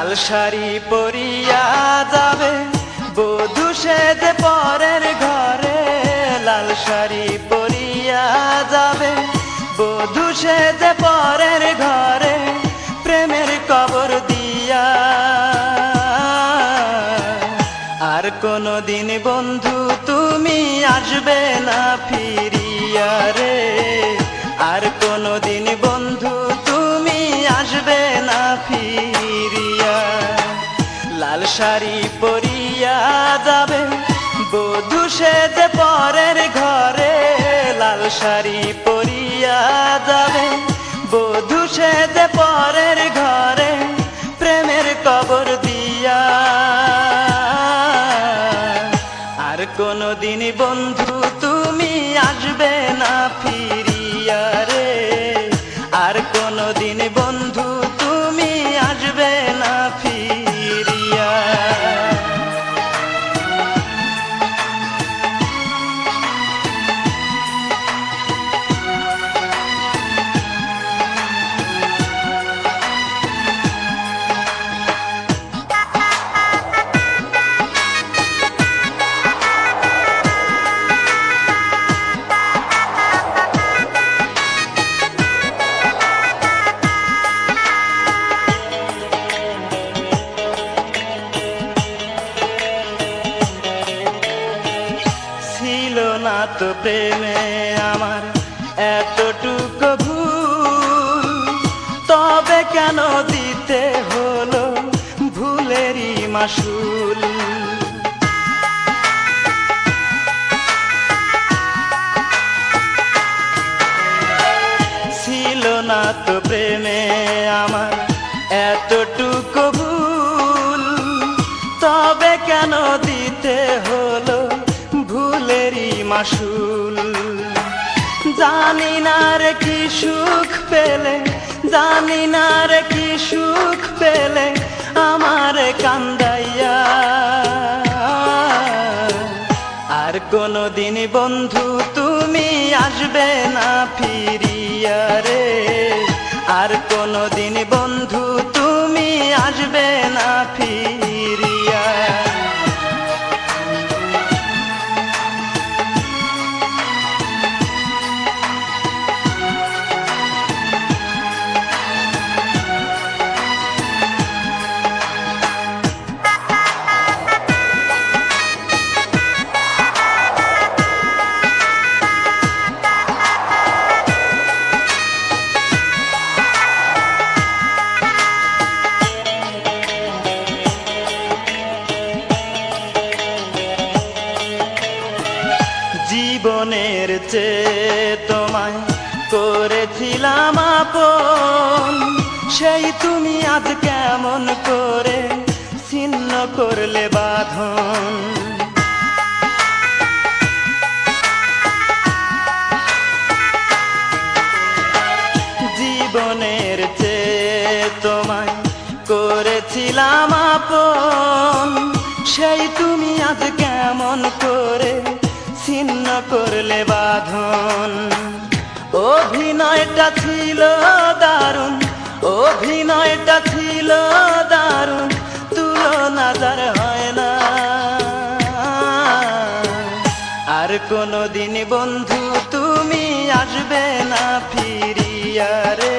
লাল শাড়ি পরিয়া যাবে। বধু সেজে পরের ঘরে লাল শাড়ি পরিয়া যাবে। বধু সেজে পরের ঘরে প্রেমের কবর দিয়া। আর কোনো দিন বন্ধু তুমি আসবে না ফিরিয়া রে। আর কোনো দিন সেজে পরের ঘরে লাল শাড়ি পরিয়া যাবে বধু সেজে পরের ঘরে প্রেমের কবর দিয়া। আর কোনো দিন বন্ধু না তো প্রেমে আমার এতটুকু ভুল। তবে কেন দিতে হলো ভুলেরই মাসুল? ছিল না তো প্রেমে আমার এতটুকু ভুল। তবে কেন দিতে হলো মাসুল। জানি না রে কি সুখ পেলে, জানি না রে কি সুখ পেলে আমার কান্দাইয়া। আর কোনো দিন বন্ধু তুমি আসবে না ফিরিয়া রে। আর কোনো দিন বন্ধু তুমি আসবে না ফিরিয়া চেয়ে তোমায় করেছিলাম আপন। সেই তুমি আজ কেমন করে ছিন্ন করলে বাঁধন। জীবনের চেয়ে তোমায় করেছিলাম আপন। সেই তুমি আজ কেমন করে ছিন্ন করলে বাঁধন। অভিনয়টা ছিল দারুণ, অভিনয়টা ছিল দারুণ তুলনা যার হয় না। আর কোনো দিন বন্ধু তুমি আসবে না ফিরিয়া রে।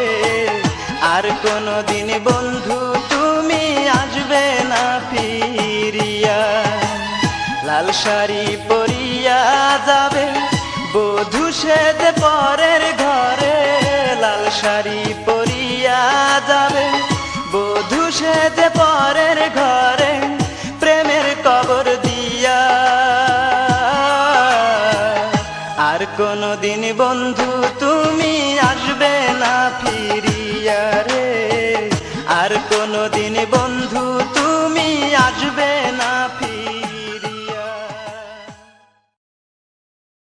আর কোনো দিন বন্ধু তুমি আসবে না ফিরিয়া। লাল শাড়ি পরিয়া যাবে। বধু সেদ পরের ঘরে লাল শাড়ি পরিয়া যাবে। বধু সেদ পরের ঘরে প্রেমের কবর দিয়া। আর কোনো দিন বন্ধু তুমি আসবে না ফিরিয়া রে। আর কোনো দিন বন্ধু